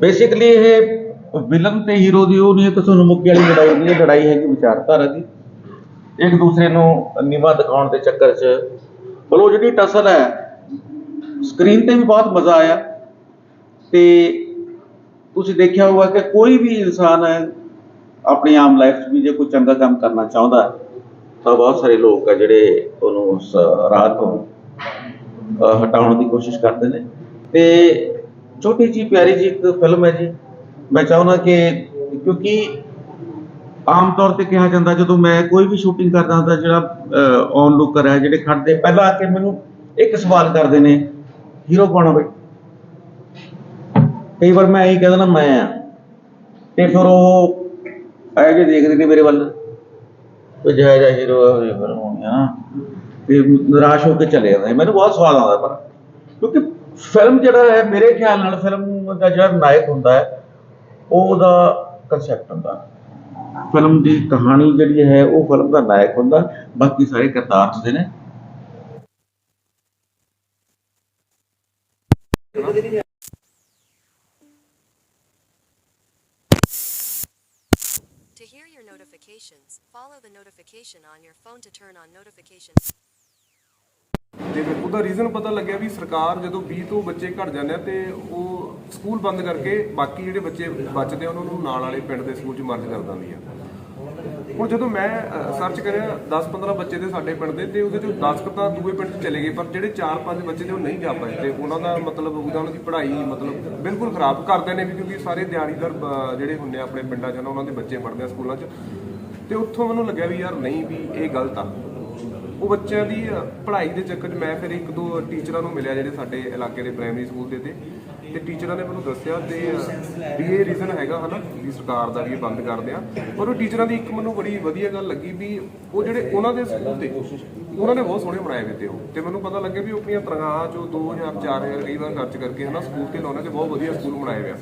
ਬੇਸਿਕਲੀ ਇਹ ਵਿਲਨ ਤੇ ਹੀਰੋ ਦੀ ਉਹ ਨਹੀਂ ਕਿ ਤੁਹਾਨੂੰ ਮੁੱਕੇ ਵਾਲੀ ਲੜਾਈ ਨਹੀਂ ਲੜਾਈ ਹੈਗੀ ਵਿਚਾਰਧਾਰਾ ਦੀ। ਇੱਕ ਦੂਸਰੇ ਨੂੰ ਨੀਵਾ ਦਿਖਾਉਣ ਦੇ ਚੱਕਰ 'ਚ। ਪਰ ਉਹ ਜਿਹੜੀ ਟਸਲ ਹੈ ਸਕਰੀਨ ਤੇ ਵੀ ਬਹੁਤ ਮਜ਼ਾ ਆਇਆ ਤੇ ਤੁਸੀਂ ਦੇਖਿਆ ਹੋਊਗਾ ਕਿ ਕੋਈ ਵੀ ਇਨਸਾਨ ਹੈ ਆਪਣੀ ਆਮ ਲਾਈਫ 'ਚ ਵੀ ਜੇ ਕੋਈ ਚੰਗਾ ਕੰਮ ਕਰਨਾ ਚਾਹੁੰਦਾ ਤਾਂ ਬਹੁਤ ਸਾਰੇ ਲੋਕ ਆ ਜਿਹੜੇ ਉਹਨੂੰ ਉਸ ਰਾਹ ਤੋਂ ਹਟਾਉਣ ਦੀ ਕੋਸ਼ਿਸ਼ ਕਰਦੇ ਨੇ। ਤੇ ਛੋਟੀ ਜੀ ਪਿਆਰੀ ਜੀ ਇੱਕ ਫਿਲਮ ਹੈ ਜੀ, ਮੈਂ ਚਾਹੁੰਦਾ ਕਿ ਕਿਉਂਕਿ ਆਮ ਤੌਰ ਤੇ ਕਿਹਾ ਜਾਂਦਾ ਜਦੋਂ ਮੈਂ ਕੋਈ ਵੀ ਸ਼ੂਟਿੰਗ ਕਰਦਾ ਹੁੰਦਾ ਜਿਹੜਾ ਔਨ ਲੁੱਕਰ ਹੈ ਜਿਹੜੇ ਖੜਦੇ, ਪਹਿਲਾਂ ਆ ਕੇ ਮੈਨੂੰ ਇੱਕ ਸਵਾਲ ਕਰਦੇ ਨੇ ਹੀਰੋ ਕੌਣ ਬਈ। ਕਈ ਵਾਰ ਮੈਂ ਇਹੀ ਕਹਿ ਦਿੰਦਾ, ਮੈਂ ਆ। ਤੇ ਫਿਰ ਉਹ ਐ ਜੇ ਦੇਖਦੇ ਨੇ ਮੇਰੇ ਵੱਲ। ਕੋਈ ਜਿਹੜਾ ਜਿਹਾ ਹੀਰੋ ਹੋਵੇ ਫਿਰ ਹੋਣੀ ਆ ਤੇ ਨਿਰਾਸ਼ ਹੋ ਕੇ ਚਲੇ ਜਾਂਦੇ ਮੈਨੂੰ ਬਹੁਤ ਸਵਾਦ ਆਉਂਦਾ ਪਰ। ਕਿਉਂਕਿ ਫਿਲਮ ਜਿਹੜਾ ਹੈ, ਮੇਰੇ ਖਿਆਲ ਨਾਲ ਫਿਲਮ ਦਾ ਜਿਹੜਾ ਨਾਇਕ ਹੁੰਦਾ ਹੈ ਉਹ ਉਹਦਾ ਕਨਸੈਪਟ ਹੁੰਦਾ। ਫਿਲਮ ਦੀ ਕਹਾਣੀ ਜਿਹੜੀ ਹੈ, ਉਹ ਫਿਲਮ ਦਾ ਨਾਇਕ ਹੁੰਦਾ। ਬਾਕੀ ਸਾਰੇ ਕਿਰਦਾਰ ਹੁੰਦੇ ਨੇ ਕਰਨਾ To hear your notifications, follow the notification on your phone to turn on notification. ਤੇ ਫਿਰ ਉਹਦਾ ਰੀਜ਼ਨ ਪਤਾ ਲੱਗਿਆ ਵੀ ਸਰਕਾਰ ਜਦੋਂ 20 ਤੋਂ ਬੱਚੇ ਘਟ ਜਾਂਦੇ ਆ ਤੇ ਉਹ ਸਕੂਲ ਬੰਦ ਕਰਕੇ ਬਾਕੀ ਜਿਹੜੇ ਬੱਚੇ ਬਚਦੇ ਆ ਉਹਨਾਂ ਨੂੰ ਨਾਲ ਵਾਲੇ ਪਿੰਡ ਦੇ ਸਕੂਲ 'ਚ ਮਰਜ ਕਰ ਦਿੰਦੀ ਆ ਹੁਣ ਜਦੋਂ ਮੈਂ ਸਰਚ ਕਰਿਆ 10-15 ਬੱਚੇ ਦੇ ਸਾਡੇ ਪਿੰਡ ਦੇ, ਤੇ ਉਹਦੇ ਚੋਂ 10 ਕੁ ਤਾਂ ਦੂਏ ਪਿੰਡ 'ਚ ਚਲੇ ਗਏ, ਪਰ ਜਿਹੜੇ 4-5 ਬੱਚੇ ਤੇ ਉਹ ਨਹੀਂ ਜਾ ਪਾਏ ਤੇ ਉਹਨਾਂ ਦਾ ਮਤਲਬ ਉਹਦਾ ਉਹਨਾਂ ਦੀ ਪੜ੍ਹਾਈ ਮਤਲਬ ਬਿਲਕੁਲ ਖਰਾਬ ਕਰਦੇ ਨੇ ਵੀ, ਕਿਉਂਕਿ ਸਾਰੇ ਦਿਹਾੜੀਦਾਰ ਜਿਹੜੇ ਹੁੰਦੇ ਆ ਆਪਣੇ ਪਿੰਡਾਂ 'ਚ ਨਾ, ਉਹਨਾਂ ਦੇ ਬੱਚੇ ਪੜ੍ਹਦੇ ਆ ਸਕੂਲਾਂ 'ਚ। ਤੇ ਉੱਥੋਂ ਮੈਨੂੰ ਲੱਗਿਆ ਵੀ ਯਾਰ ਨਹੀਂ ਵੀ ਇਹ ਗਲਤ ਆ। ਉਹ ਬੱਚਿਆਂ ਦੀ ਪੜ੍ਹਾਈ ਦੇ ਚੱਕਰ 'ਚ ਮੈਂ ਫਿਰ ਇੱਕ ਦੋ ਟੀਚਰਾਂ ਨੂੰ ਮਿਲਿਆ ਜਿਹੜੇ ਸਾਡੇ ਇਲਾਕੇ ਦੇ ਪ੍ਰਾਇਮਰੀ ਸਕੂਲ ਦੇ ਤੇ। ਤੇ ਟੀਚਰਾਂ ਨੇ ਮੈਨੂੰ ਦੱਸਿਆ ਤੇ, ਵੀ ਇਹ ਰੀਜ਼ਨ ਹੈਗਾ ਹਨਾ, ਵੀ ਸਰਕਾਰ ਦਾ ਵੀ ਇਹ ਬੰਦ ਕਰਦੇ ਆ ਪਰ ਉਹ ਟੀਚਰਾਂ ਦੀ ਇੱਕ ਮੈਨੂੰ ਬੜੀ ਵਧੀਆ ਗੱਲ ਲੱਗੀ ਵੀ ਉਹ ਜਿਹੜੇ ਉਹਨਾਂ ਦੇ ਸਕੂਲ ਤੇ, ਉਹਨਾਂ ਨੇ ਬਹੁਤ ਸੋਹਣੇ ਬਣਾਏ ਹੋਏ ਤੇ ਉਹ। ਤੇ ਮੈਨੂੰ ਪਤਾ ਲੱਗਿਆ ਵੀ ਉਹ ਆਪਣੀਆਂ ਤਨਖਾਹਾਂ ਚੋਂ 2000 4000 ਕਈ ਵਾਰ ਖਰਚ ਕਰਕੇ ਹਨਾ, ਸਕੂਲ ਤੇ ਲਾਉਣੇ ਤੇ ਬਹੁਤ ਵਧੀਆ ਸਕੂਲ ਬਣਾਏ ਹੋਏ ਆ।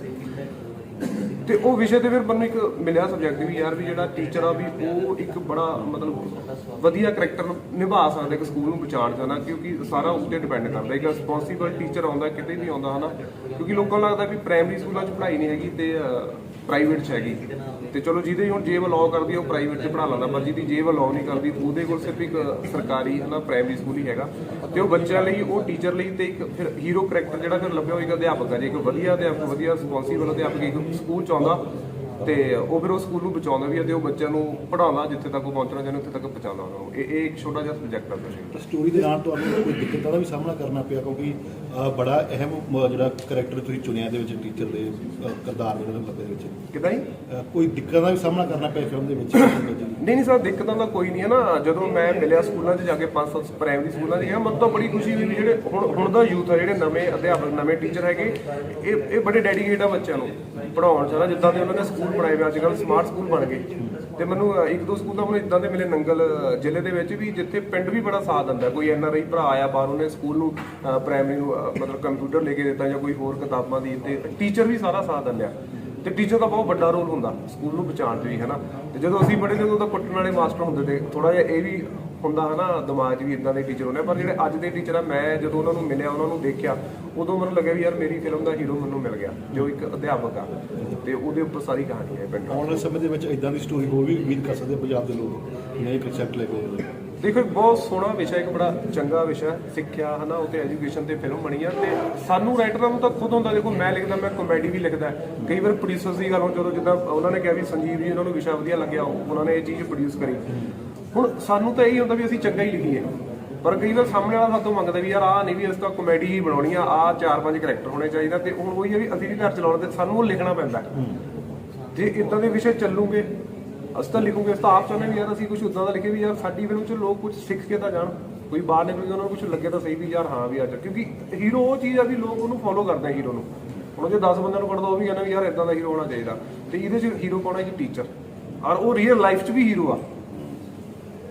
ਤੇ ਉਹ ਵਿਸ਼ੇ ਤੇ ਫਿਰ ਮੈਨੂੰ ਇੱਕ ਮਿਲਿਆ ਸਬਜੈਕਟ ਵੀ ਯਾਰ ਵੀ ਜਿਹੜਾ ਟੀਚਰ ਆ ਵੀ ਉਹ ਇੱਕ ਬੜਾ ਮਤਲਬ ਵਧੀਆ ਕਰੈਕਟਰ ਨਿਭਾ ਸਕਦਾ ਇੱਕ ਸਕੂਲ ਨੂੰ ਬਚਾਉਣ ਚ ਨਾ ਕਿਉਂਕਿ ਸਾਰਾ ਉਸ ਤੇ ਡਿਪੈਂਡ ਕਰਦਾ ਇੱਕ ਰਿਸਪੌਂਸੀਬਲ ਟੀਚਰ ਆਉਂਦਾ, ਕਿਤੇ ਵੀ ਆਉਂਦਾ ਹਨਾ, ਕਿਉਂਕਿ ਲੋਕਾਂ ਨੂੰ ਲੱਗਦਾ ਵੀ ਪ੍ਰਾਇਮਰੀ ਸਕੂਲਾਂ 'ਚ ਪੜ੍ਹਾਈ ਨਹੀਂ ਹੈਗੀ ਤੇ ਪ੍ਰਾਈਵੇਟ 'ਚ ਹੈਗੀ। ਤੇ ਚਲੋ ਜਿਹਦੇ ਹੁਣ ਜੇਬ ਅਲਾਉ ਕਰਦੀ ਉਹ ਪ੍ਰਾਈਵੇਟ 'ਚ ਪੜ੍ਹਾ ਲੈਂਦਾ, ਪਰ ਜਿਹਦੀ ਜੇਬ ਅਲਾਉ ਨਹੀਂ ਕਰਦੀ, ਉਹਦੇ ਕੋਲ ਸਿਰਫ ਇੱਕ ਸਰਕਾਰੀ, ਹਨਾ ਪ੍ਰਾਇਮਰੀ ਸਕੂਲ ਹੀ ਹੈਗਾ। ਤੇ ਉਹ ਬੱਚਿਆਂ ਲਈ, ਉਹ ਟੀਚਰ ਲਈ ਤੇ ਇੱਕ ਫਿਰ ਹੀਰੋ ਕਰੈਕਟਰ ਜਿਹੜਾ ਫਿਰ ਲੱਭਿਆ ਹੋਏਗਾ ਅਧਿਆਪਕ ਆ। ਜੇ ਇੱਕ ਵਧੀਆ ਅਧਿਆਪਕ, ਵਧੀਆ ਰਿਸਪੌਂਸੀਬਲ ਅਧਿਆਪਕ ਇੱਕ ਸਕੂਲ 'ਚ ਆਉਂਦਾ ਤੇ ਉਹ ਫਿਰ ਉਹ ਸਕੂਲ ਨੂੰ ਬਚਾਉਂਦਾ ਵੀ ਹੈ ਤੇ ਉਹ ਬੱਚਿਆਂ ਨੂੰ ਪੜ੍ਹਾਉਂਦਾ ਜਿੱਥੇ ਤੱਕ ਉਹ ਪਹੁੰਚਣਾ ਚਾਹੁੰਦੇ ਉੱਥੇ ਤੱਕ ਪਹੁੰਚਾਉਂਦਾ ਉਹਨਾਂ ਨੂੰ। ਇਹ ਇਹ ਇੱਕ ਛੋਟਾ ਜਿਹਾ ਸਬਜੈਕਟ ਆ ਵੈਸੇ ਸਟੋਰੀ ਦੇ ਨਾਲ ਤੁਹਾਨੂੰ ਕੋਈ ਦਿੱਕਤਾਂ ਦਾ ਵੀ ਸਾਹਮਣਾ ਕਰਨਾ ਪਿਆ ਕਿਉਂਕਿ ਬੜਾ ਅਹਿਮ ਜਿਹੜਾ ਕਰੈਕਟਰ ਤੁਸੀਂ ਚੁਣਿਆ ਦੇ ਵਿੱਚ ਟੀਚਰ ਦੇ ਕਿਰਦਾਰ ਦੇ ਵਿੱਚ। ਲੱਭੇ ਵਿੱਚ ਕਿਦਾਂ ਕੋਈ ਦਿੱਕਤਾਂ ਦਾ ਵੀ ਸਾਹਮਣਾ ਕਰਨਾ ਪਿਆ ਫਿਲਮ ਦੇ ਵਿੱਚ ਨਹੀਂ ਨਹੀਂ ਸਰ, ਦਿੱਕਤਾਂ ਦਾ ਕੋਈ ਨਹੀਂ ਹੈ ਨਾ। ਜਦੋਂ ਮੈਂ ਮਿਲਿਆ ਸਕੂਲਾਂ 'ਚ ਜਾ ਕੇ ਪੰਜ ਸੱਤ ਪ੍ਰਾਇਮਰੀ ਸਕੂਲਾਂ 'ਚ ਗਿਆ ਮੈਨੂੰ ਤਾਂ ਬੜੀ ਖੁਸ਼ੀ ਹੋਈ ਵੀ ਜਿਹੜੇ ਹੁਣ ਹੁਣ ਦਾ ਯੂਥ ਆ, ਜਿਹੜੇ ਨਵੇਂ ਅਧਿਆਪਕ, ਨਵੇਂ ਟੀਚਰ ਹੈਗੇ, ਇਹ ਇਹ ਬੜੇ ਡੈਡੀਕੇਟ ਆ ਬੱਚਿਆਂ ਨੂੰ ਪੜਾਉਣ 'ਚ ਨਾ, ਜਿੱਦਾਂ ਦੇ ਉਹਨਾਂ ਨੇ ਸਕੂਲ ਬਣਾਏ ਹੋਏ ਅੱਜ ਕੱਲ੍ਹ ਸਮਾਰਟ ਸਕੂਲ ਬਣ ਗਏ। ਤੇ ਮੈਨੂੰ ਇੱਕ ਦੋ ਸਕੂਲ ਤਾਂ ਮੈਨੂੰ ਇਦਾਂ ਦੇ ਮਿਲੇ ਨੰਗਲ ਜ਼ਿਲ੍ਹੇ ਦੇ ਵਿੱਚ ਵੀ, ਜਿੱਥੇ ਪਿੰਡ ਵੀ ਬੜਾ ਸਾਥ ਦਿੰਦਾ। ਕੋਈ ਐਨ ਆਰ ਆਈ ਭਰਾ ਆਇਆ ਬਾਹਰੋਂ ਨੇ ਸਕੂਲ ਨੂੰ ਪ੍ਰਾਇਮਰੀ ਨੂੰ ਮਤਲਬ ਕੰਪਿਊਟਰ ਲੈ ਕੇ ਦਿੱਤਾ ਜਾਂ ਕੋਈ ਹੋਰ ਕਿਤਾਬਾਂ ਦੀ, ਤੇ ਟੀਚਰ ਵੀ ਸਾਰਾ ਸਾਥ ਦਿੰਦਾ ਤੇ ਟੀਚਰ ਦਾ ਬਹੁਤ ਵੱਡਾ ਰੋਲ ਹੁੰਦਾ ਸਕੂਲ ਨੂੰ ਬਚਾਉਣ 'ਚ ਵੀ, ਹਨਾ? ਤੇ ਜਦੋਂ ਅਸੀਂ ਪੜ੍ਹੇ ਤੇ ਉਦੋਂ ਤਾਂ ਕੁੱਟਣ ਵਾਲੇ ਮਾਸਟਰ ਹੁੰਦੇ ਤੇ ਥੋੜਾ ਜਿਹਾ ਇਹ ਵੀ ਹੁੰਦਾ ਹਨਾ, ਦਿਮਾਗ 'ਚ ਵੀ ਇਦਾਂ ਦੇ ਟੀਚਰ ਹੁੰਦੇ ਪਰ ਜਿਹੜੇ ਅੱਜ ਦੇ ਟੀਚਰ ਆ, ਮੈਂ ਜਦੋਂ ਉਹਨਾਂ ਨੂੰ ਮਿਲਿਆ, ਉਹਨਾਂ ਨੂੰ ਦੇਖਿਆ, ਉਦੋਂ ਮੈਨੂੰ ਲੱਗਿਆ ਵੀ ਯਾਰ ਮੇਰੀ ਫਿਲਮ ਦਾ ਹੀਰੋ ਮੈਨੂੰ ਮਿਲ ਗਿਆ, ਜੋ ਇੱਕ ਅਧਿਆਪਕ ਆ। ਤੇ ਉਹਦੇ ਉੱਪਰ ਸਾਰੀ ਕਹਾਣੀ ਹੈ ਪਿੰਡ ਆਉਣ ਵਾਲੇ ਸਮੇਂ ਦੇ ਵਿੱਚ ਇਦਾਂ ਦੀ ਸਟੋਰੀ ਹੋਰ ਵੀ ਉਮੀਦ ਕਰ ਸਕਦੇ ਪੰਜਾਬ ਦੇ ਲੋਕ, ਨਵੇਂ ਕਨਸੈਪਟ ਲੈ ਕੇ ਦੇਖੋ ਇੱਕ ਬਹੁਤ ਸੋਹਣਾ ਵਿਸ਼ਾ ਇੱਕ ਬੜਾ ਚੰਗਾ ਵਿਸ਼ਾ ਸਿੱਖਿਆ ਹਨਾ ਉਹ ਤੇ ਐਜੂਕੇਸ਼ਨ ਤੇ ਫਿਲਮ ਬਣੀ ਆ ਤੇ ਸਾਨੂੰ ਰਾਈਟਰਾਂ ਨੂੰ ਤਾਂ ਖੁਦ ਹੁੰਦਾ ਦੇਖੋ ਮੈਂ ਲਿਖਦਾ ਮੈਂ ਕਾਮੇਡੀ ਵੀ ਲਿਖਦਾ ਕਈ ਵਾਰ ਪ੍ਰੋਡਿਊਸਰਸ ਦੀ ਗੱਲ ਹੁਣ ਜਦੋਂ ਜਿੱਦਾਂ ਉਹਨਾਂ ਨੇ ਕਿਹਾ ਵੀ ਸੰਜੀਵ ਜੀ ਉਹਨਾਂ ਨੂੰ ਵਿਸ਼ਾ ਵਧੀਆ ਲੱਗਿਆ ਉਹਨਾਂ ਨੇ ਇਹ ਚੀਜ਼ ਪ੍ਰੋਡਿਊਸ ਕਰੀ। ਹੁਣ ਸਾਨੂੰ ਤਾਂ ਇਹੀ ਹੁੰਦਾ ਵੀ ਅਸੀਂ ਚੰਗਾ ਹੀ ਲਿਖੀਏ। ਪਰ ਕਈ ਵਾਰ ਸਾਹਮਣੇ ਵਾਲਾ ਸਾਤੋਂ ਮੰਗਦਾ ਵੀ ਯਾਰ ਆਹ ਨਹੀਂ ਵੀ ਇਸ ਤਾਂ ਕਾਮੇਡੀ ਹੀ ਬਣਾਉਣੀ ਆ ਆਹ ਚਾਰ ਪੰਜ ਕਰੈਕਟਰ ਹੋਣੇ ਚਾਹੀਦਾ ਤੇ ਹੁਣ ਉਹੀ ਹੈ ਵੀ ਅਸੀਂ ਵੀ ਘਰ ਚਲਾਉਣ ਤੇ ਸਾਨੂੰ ਉਹ ਲਿਖਣਾ ਪੈਂਦਾ। ਜੇ ਇਦਾਂ ਦੇ ਵਿਸ਼ੇ ਚੱਲੂਗੇ ਅਸੀਂ ਤਾਂ ਲਿਖੂਗੇ, ਅਸੀਂ ਤਾਂ ਆਪ ਚਾਹੁੰਦੇ ਵੀ ਯਾਰ ਅਸੀਂ ਕੁਝ ਉਦਾਂ ਦਾ ਲਿਖੇ ਵੀ ਯਾਰ ਸਾਡੀ ਫਿਲਮ 'ਚ ਲੋਕ ਕੁਝ ਸਿੱਖ ਕੇ ਤਾਂ ਜਾਣ। ਕੋਈ ਬਾਹਰ ਨਿਕਲ ਕੇ ਉਹਨਾਂ ਨੂੰ ਕੁਝ ਲੱਗੇ ਤਾਂ ਸਹੀ ਵੀ ਯਾਰ ਹਾਂ ਵੀ ਅੱਜ। ਕਿਉਂਕਿ ਹੀਰੋ ਉਹ ਚੀਜ਼ ਆ ਵੀ ਲੋਕ ਉਹਨੂੰ ਫੋਲੋ ਕਰਦੇ ਹੀਰੋ ਨੂੰ। ਹੁਣ ਜੇ 10 ਬੰਦਿਆਂ ਨੂੰ ਪੜਦਾ ਉਹ ਵੀ ਕਹਿੰਦਾ ਵੀ ਯਾਰ ਇਦਾਂ ਦਾ ਹੀਰੋ ਹੋਣਾ ਚਾਹੀਦਾ। ਤੇ ਇਹਦੇ 'ਚ ਹੀਰੋ ਪਾਉਣਾ ਜੀ ਟੀਚਰ ਔਰ ਉਹ ਰੀਅਲ ਲਾਈਫ 'ਚ ਵੀ ਹੀਰੋ ਆ।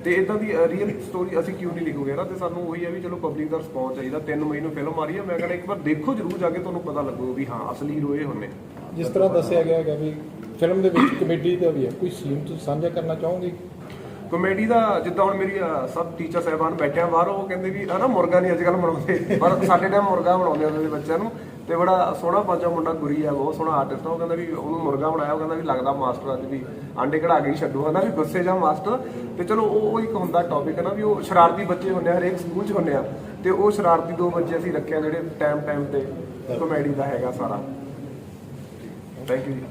ਤੇ ਇਦਾਂ ਦੀ ਰੀਅਲ ਸਟੋਰੀ ਅਸੀਂ ਕਿਉਂ ਨਹੀਂ ਲਿਖੋਗੇ ਨਾ? ਤੇ ਸਾਨੂੰ ਉਹੀ ਹੈ ਵੀ ਚਲੋ ਪਬਲਿਕ ਦਾ ਰਿਸਪੌਂਸ ਚਾਹੀਦਾ। 3 ਮਈ ਨੂੰ ਫਿਲਮ ਆ। ਰਹੀ ਹੈ ਮੈਂ ਕਹਿੰਦਾ ਇੱਕ ਵਾਰ ਦੇਖੋ ਜਰੂਰ ਜਾ ਕੇ, ਤੁਹਾਨੂੰ ਪਤਾ ਲੱਗੂ ਵੀ ਹਾਂ, ਅਸਲੀ ਹੀਰੋ ਇਹ ਹੁੰਨੇ ਜਿਸ ਤਰ੍ਹਾਂ ਦੱਸਿਆ ਗਿਆ ਹੈਗਾ ਵੀ ਫਿਲਮ ਦੇ ਵਿੱਚ ਕਮੇਡੀ ਦਾ ਵੀ ਹੈ। ਕੋਈ ਸੀਨ ਤੁਸੀਂ ਸਾਂਝਾ ਕਰਨਾ ਚਾਹੋਗੇ? ਕਮੇਡੀ ਦਾ ਜਿੱਦਾਂ ਹੁਣ ਮੇਰੀ ਅਹ, ਸਭ ਟੀਚਰ ਸਾਹਿਬਾਨ ਬੈਠੇ ਆ ਬਾਹਰ ਉਹ ਕਹਿੰਦੇ ਵੀ ਹਨਾ ਮੁਰਗਾ ਨਹੀਂ ਅੱਜ ਕੱਲ ਬਣਾਉਂਦੇ ਪਰ ਸਾਡੇ ਟਾਈਮ ਮੁਰਗਾ ਬਣਾਉਂਦੇ ਹੁੰਦੇ ਸੀ ਬੱਚਿਆਂ ਨੂੰ। ਤੇ ਬੜਾ ਸੋਹਣਾ ਪਾਜਾ ਮੁੰਡਾ ਗੁਰੀ ਆ ਬਹੁਤ ਸੋਹਣਾ ਆਰਟਿਸਟ ਆ। ਉਹ ਕਹਿੰਦਾ ਵੀ ਉਹਨੂੰ ਮੁਰਗਾ ਬਣਾਇਆ ਉਹ ਕਹਿੰਦਾ ਵੀ ਲੱਗਦਾ ਮਾਸਟਰ ਅੱਜ ਵੀ। ਆਂਡੇ ਕਢਾ ਕੇ ਹੀ ਛੱਡੋ। ਹਨਾ ਵੀ ਗੁੱਸੇ ਜਾਂ ਮਾਸਟਰ ਤੇ ਚਲੋ ਉਹ ਉਹ ਇੱਕ ਹੁੰਦਾ ਟੌਪਿਕ ਹੈ ਨਾ ਵੀ ਉਹ ਸ਼ਰਾਰਤੀ ਬੱਚੇ ਹੁੰਦੇ ਆ ਹਰੇਕ ਸਕੂਲ 'ਚ ਹੁੰਦੇ ਆ। ਤੇ ਉਹ ਸ਼ਰਾਰਤੀ ਦੋ ਬੱਚੇ ਅਸੀਂ ਰੱਖਿਆ ਜਿਹੜੇ ਟਾਈਮ ਟਾਈਮ ਤੇ ਕਮੇਡੀ ਦਾ ਹੈਗਾ ਸਾਰਾ। ਥੈਂਕ ਯੂ ਜੀ।